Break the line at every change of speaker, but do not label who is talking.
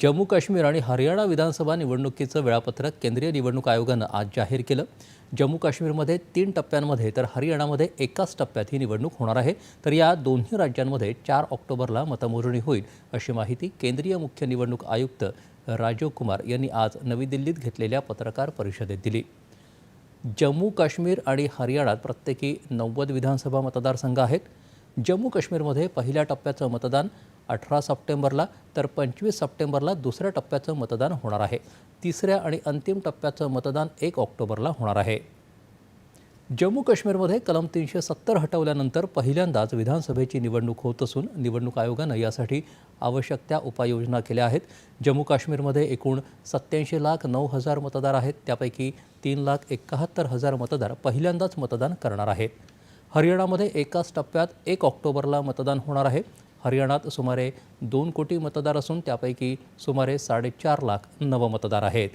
जम्मू काश्मीर आणि हरियाणा विधानसभा निवडणुकीचं वेळापत्रक केंद्रीय निवडणूक आयोगानं आज जाहीर केलं. जम्मू काश्मीरमध्ये तीन टप्प्यांमध्ये तर हरियाणामध्ये एकाच टप्प्यात ही निवडणूक होणार आहे. तर या दोन्ही राज्यांमध्ये चार ऑक्टोबरला मतमोजणी होईल अशी माहिती केंद्रीय मुख्य निवडणूक आयुक्त राजीव कुमार यांनी आज नवी दिल्लीत घेतलेल्या पत्रकार परिषदेत दिली. जम्मू काश्मीर आणि हरियाणात प्रत्येकी नव्वद विधानसभा मतदारसंघ आहेत. जम्मू काश्मीरमध्ये पहिल्या टप्प्याचं मतदान अठरा सप्टेंबरला तर पंचवीस सप्टेंबरला दुसऱ्या टप्प्याचं मतदान होणार आहे. तिसऱ्या आणि अंतिम टप्प्याचं मतदान एक ऑक्टोबरला होणार आहे. जम्मू काश्मीरमध्ये कलम तीनशे सत्तर हटवल्यानंतर पहिल्यांदाच विधानसभेची निवडणूक होत असून निवडणूक आयोगानं यासाठी आवश्यक त्या उपाययोजना केल्या आहेत. जम्मू काश्मीरमध्ये एकूण सत्याऐंशी लाख नऊ हजार मतदार आहेत. त्यापैकी तीन लाख एकाहत्तर हजार मतदार पहिल्यांदाच मतदान करणार आहेत. हरियाणामध्ये एकाच टप्प्यात एक ऑक्टोबरला मतदान होणार आहे. हरियाणात सुमारे दोन कोटी मतदार असून त्यापैकी सुमारे साडेचार लाख नवमतदार आहेत.